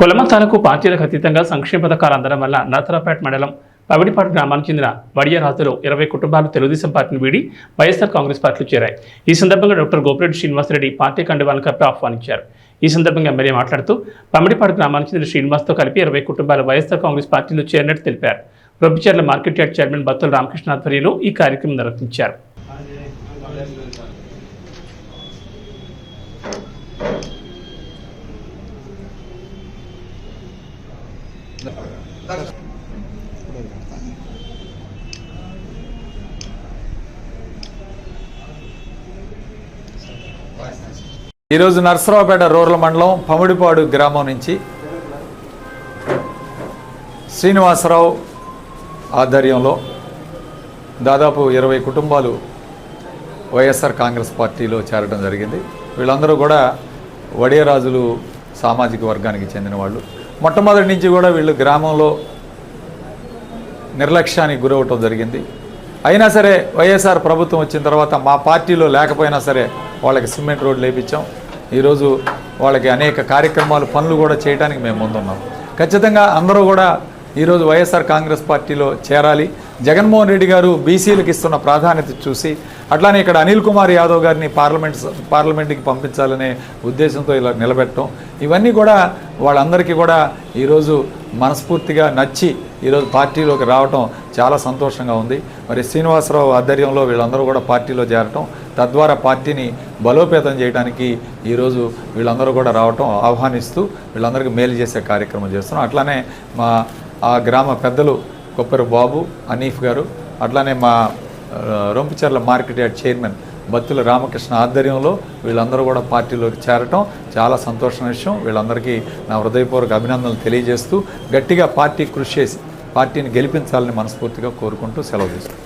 కులమతాలకు పార్టీలకు అతీతంగా సంక్షేమ పథకాలు అందడం వల్ల నరసరాపేట మండలం పవిడిపాడు గ్రామానికి చెందిన వడియరాజులో ఇరవై కుటుంబాలు తెలుగుదేశం పార్టీని వీడి వైఎస్ఆర్ కాంగ్రెస్ పార్టీలో చేరాయి. ఈ సందర్భంగా డాక్టర్ గోపిరెడ్డి శ్రీనివాసరెడ్డి పార్టీ కండువాలను కప్పి ఆహ్వానించారు. ఈ సందర్భంగా ఎమ్మెల్యే మాట్లాడుతూ పమిడిపాడు గ్రామానికి చెందిన శ్రీనివాస్తో కలిపి ఇరవై కుటుంబాలు వైఎస్ఆర్ కాంగ్రెస్ పార్టీలో చేరినట్టు తెలిపారు. Rompicherla market yard chairman Battula Ramakrishna ఆధ్వర్యంలో ఈ కార్యక్రమం నిర్వహించారు ఈరోజు నరసరావుపేట రూరల్ మండలం పముడిపాడు గ్రామం నుంచి శ్రీనివాసరావు ఆధ్వర్యంలో దాదాపు ఇరవై కుటుంబాలు వైఎస్ఆర్ కాంగ్రెస్ పార్టీలో చేరడం జరిగింది. వీళ్ళందరూ కూడా వడియరాజులు సామాజిక వర్గానికి చెందిన వాళ్ళు. మొట్టమొదటి నుంచి కూడా వీళ్ళు గ్రామంలో నిర్లక్ష్యానికి గురవటం జరిగింది. అయినా సరే వైఎస్ఆర్ ప్రభుత్వం వచ్చిన తర్వాత మా పార్టీలో లేకపోయినా సరే వాళ్ళకి సిమెంట్ రోడ్లు వేయించాం ఈరోజు వాళ్ళకి అనేక కార్యక్రమాలు పనులు కూడా చేయడానికి మేము ముందున్నాం. ఖచ్చితంగా అందరూ కూడా ఈరోజు వైఎస్ఆర్ కాంగ్రెస్ పార్టీలో చేరాలి. జగన్మోహన్ రెడ్డి గారు బీసీలకు ఇస్తున్న ప్రాధాన్యత చూసి అట్లానే ఇక్కడ అనిల్ కుమార్ యాదవ్ గారిని పార్లమెంట్ పార్లమెంట్కి పంపించాలనే ఉద్దేశంతో ఇలా నిలబెట్టడం ఇవన్నీ కూడా వాళ్ళందరికీ కూడా ఈరోజు మనస్ఫూర్తిగా నచ్చి ఈరోజు పార్టీలోకి రావటం చాలా సంతోషంగా ఉంది. మరి శ్రీనివాసరావు ఆధ్వర్యంలో వీళ్ళందరూ కూడా పార్టీలో చేరటం తద్వారా పార్టీని బలోపేతం చేయడానికి ఈరోజు వీళ్ళందరూ కూడా రావటం ఆహ్వానిస్తూ వీళ్ళందరికీ మేలు చేసే కార్యక్రమం చేస్తున్నాం. అట్లానే మా ఆ గ్రామ పెద్దలు కొప్పరి బాబు అనీఫ్ గారు అట్లానే మా Rompicherla market yard chairman Battula Ramakrishna ఆధ్వర్యంలో వీళ్ళందరూ కూడా పార్టీలోకి చేరటం చాలా సంతోషమైన విషయం. వీళ్ళందరికీ నా హృదయపూర్వక అభినందనలు తెలియజేస్తూ గట్టిగా పార్టీ కృషి చేసి పార్టీని గెలిపించాలని మనస్ఫూర్తిగా కోరుకుంటూ సెలవు తీసుకుంటాను